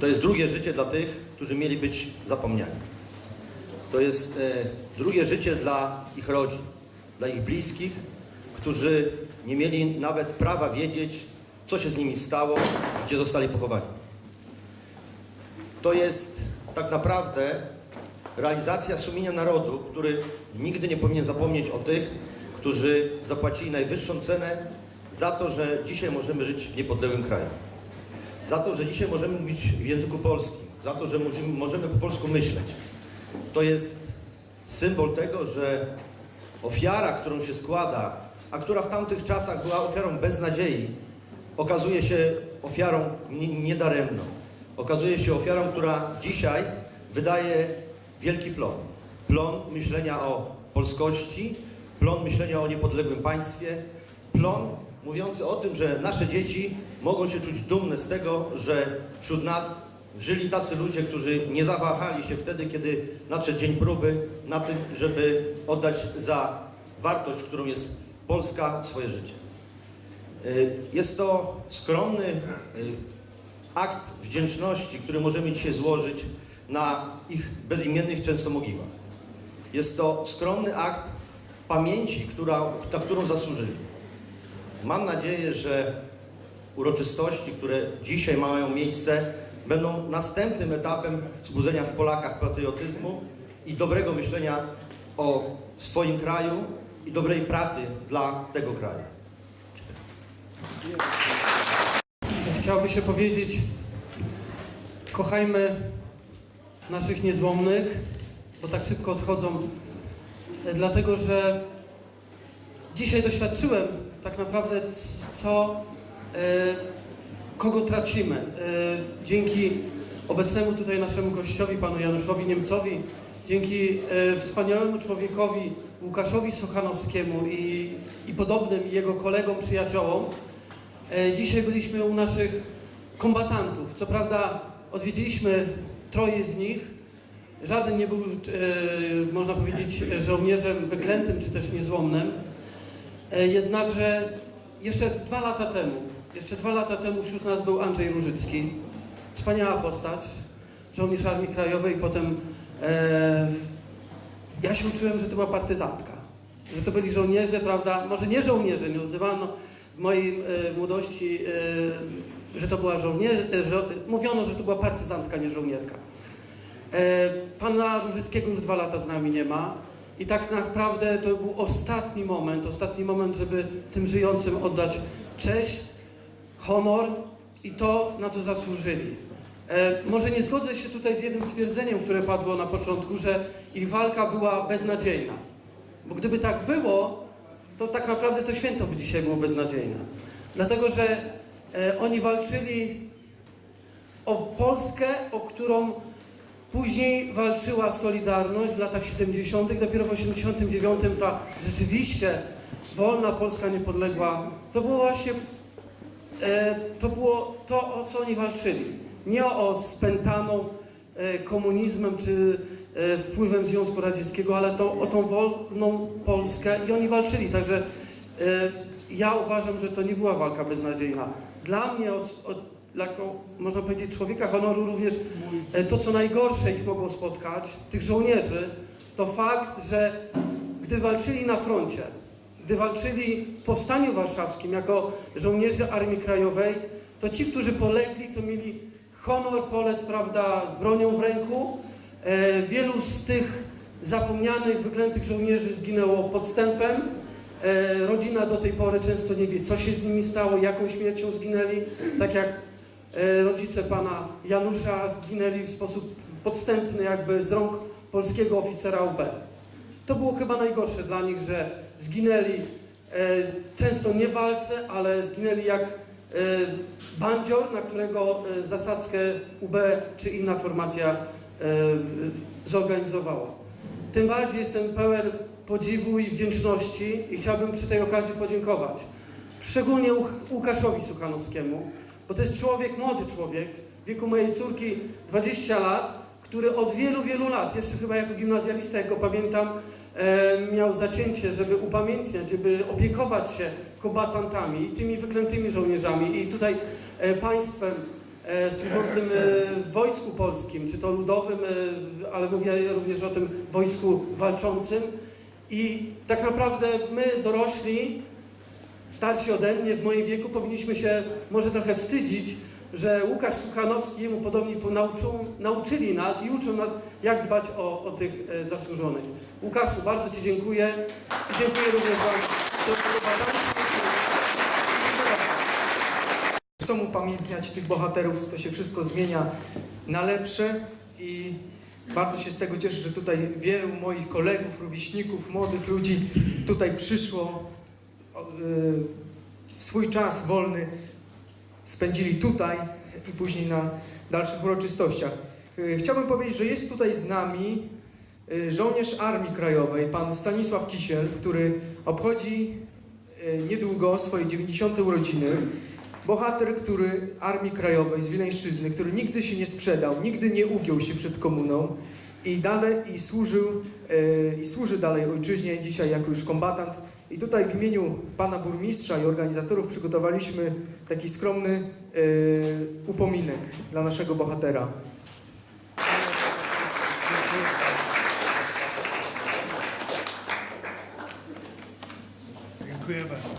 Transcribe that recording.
To jest drugie życie dla tych, którzy mieli być zapomniani. To jest e, drugie życie dla ich rodzin, dla ich bliskich, którzy nie mieli nawet prawa wiedzieć, co się z nimi stało, gdzie zostali pochowani. To jest tak naprawdę realizacja sumienia narodu, który nigdy nie powinien zapomnieć o tych, którzy zapłacili najwyższą cenę za to, że dzisiaj możemy żyć w niepodległym kraju. Za to, że dzisiaj możemy mówić w języku polskim, za to, że możemy, możemy po polsku myśleć. To jest symbol tego, że ofiara, którą się składa, a która w tamtych czasach była ofiarą bez nadziei, okazuje się ofiarą nie- niedaremną. Okazuje się ofiarą, która dzisiaj wydaje wielki plon. Plon myślenia o polskości, plon myślenia o niepodległym państwie, plon mówiący o tym, że nasze dzieci mogą się czuć dumne z tego, że wśród nas żyli tacy ludzie, którzy nie zawahali się wtedy, kiedy nadszedł dzień próby, na tym, żeby oddać za wartość, którą jest Polska, swoje życie. Y, Jest to skromny y, akt wdzięczności, który możemy dzisiaj złożyć na ich bezimiennych często mogiłach. Jest to skromny akt pamięci, która, na którą zasłużyli. Mam nadzieję, że uroczystości, które dzisiaj mają miejsce, będą następnym etapem wzbudzenia w Polakach patriotyzmu i dobrego myślenia o swoim kraju i dobrej pracy dla tego kraju. Chciałoby się powiedzieć, kochajmy naszych niezłomnych, bo tak szybko odchodzą, dlatego że dzisiaj doświadczyłem tak naprawdę, co, e, kogo tracimy. E, dzięki obecnemu tutaj naszemu gościowi, panu Januszowi Niemcowi, dzięki e, wspaniałemu człowiekowi Łukaszowi Sochanowskiemu i, i podobnym jego kolegom, przyjaciołom, E, Dzisiaj byliśmy u naszych kombatantów. Co prawda odwiedziliśmy troje z nich. Żaden nie był, e, można powiedzieć, żołnierzem wyklętym czy też niezłomnym. E, jednakże jeszcze dwa lata temu, jeszcze dwa lata temu wśród nas był Andrzej Różycki. Wspaniała postać, żołnierz Armii Krajowej. Potem e, ja się uczyłem, że to była partyzantka. Że to byli żołnierze, prawda? Może nie żołnierze, nie nazywano w mojej e, młodości, e, że to była żołnierz, e, żo, mówiono, że to była partyzantka, nie żołnierka. E, pana Różyckiego już dwa lata z nami nie ma i tak naprawdę to był ostatni moment, ostatni moment, żeby tym żyjącym oddać cześć, honor i to, na co zasłużyli. E, może nie zgodzę się tutaj z jednym stwierdzeniem, które padło na początku, że ich walka była beznadziejna. Bo gdyby tak było, to tak naprawdę to święto by dzisiaj było beznadziejne. Dlatego, że e, oni walczyli o Polskę, o którą później walczyła Solidarność w latach 70. Dopiero w 89 ta rzeczywiście wolna Polska niepodległa. To było właśnie e, to było to, o co oni walczyli. Nie o spętaną e, komunizmem czy e, wpływem Związku Radzieckiego, ale to, o tą wolną Polskę i oni walczyli. Także e, ja uważam, że to nie była walka beznadziejna. Dla mnie, os, o, jako, można powiedzieć, człowieka honoru również e, to, co najgorsze ich mogło spotkać, tych żołnierzy, to fakt, że gdy walczyli na froncie, gdy walczyli w Powstaniu Warszawskim jako żołnierze Armii Krajowej, to ci, którzy polegli, to mieli honor polec, prawda, z bronią w ręku. E, wielu z tych zapomnianych, wyklętych żołnierzy zginęło podstępem. E, rodzina do tej pory często nie wie, co się z nimi stało, jaką śmiercią zginęli. Tak jak rodzice pana Janusza zginęli w sposób podstępny, jakby z rąk polskiego oficera UB. To było chyba najgorsze dla nich, że zginęli e, często nie w walce, ale zginęli jak e, bandzior, na którego e, zasadzkę UB czy inna formacja e, zorganizowała. Tym bardziej jestem pełen podziwu i wdzięczności i chciałbym przy tej okazji podziękować szczególnie Łuk- Łukaszowi Suchanowskiemu, bo to jest człowiek, młody człowiek, w wieku mojej córki 20 lat, który od wielu, wielu lat, jeszcze chyba jako gimnazjalista, jak go pamiętam, e, miał zacięcie, żeby upamiętniać, żeby opiekować się kombatantami i tymi wyklętymi żołnierzami i tutaj e, państwem e, służącym e, Wojsku Polskim, czy to ludowym, e, ale mówię również o tym wojsku walczącym. I tak naprawdę my, dorośli, starsi ode mnie, w moim wieku, powinniśmy się może trochę wstydzić, że Łukasz Suchanowski, jemu podobni po- nauczą, nauczyli nas i uczą nas, jak dbać o, o tych e, zasłużonych. Łukaszu, bardzo Ci dziękuję dziękuję również Wam. Chcą upamiętniać tych bohaterów, to się wszystko zmienia na lepsze i bardzo się z tego cieszę, że tutaj wielu moich kolegów, rówieśników, młodych ludzi tutaj przyszło. Y, Swój czas wolny spędzili tutaj i później na dalszych uroczystościach. Y, Chciałbym powiedzieć, że jest tutaj z nami y, żołnierz Armii Krajowej, pan Stanisław Kisiel, który obchodzi niedługo swoje 90. urodziny. Bohater, który Armii Krajowej z Wileńszczyzny, który nigdy się nie sprzedał, nigdy nie ugiął się przed komuną i dalej i służył e, i służy dalej ojczyźnie, dzisiaj jako już kombatant. I tutaj w imieniu pana burmistrza i organizatorów przygotowaliśmy taki skromny e, upominek dla naszego bohatera. Dziękuję bardzo.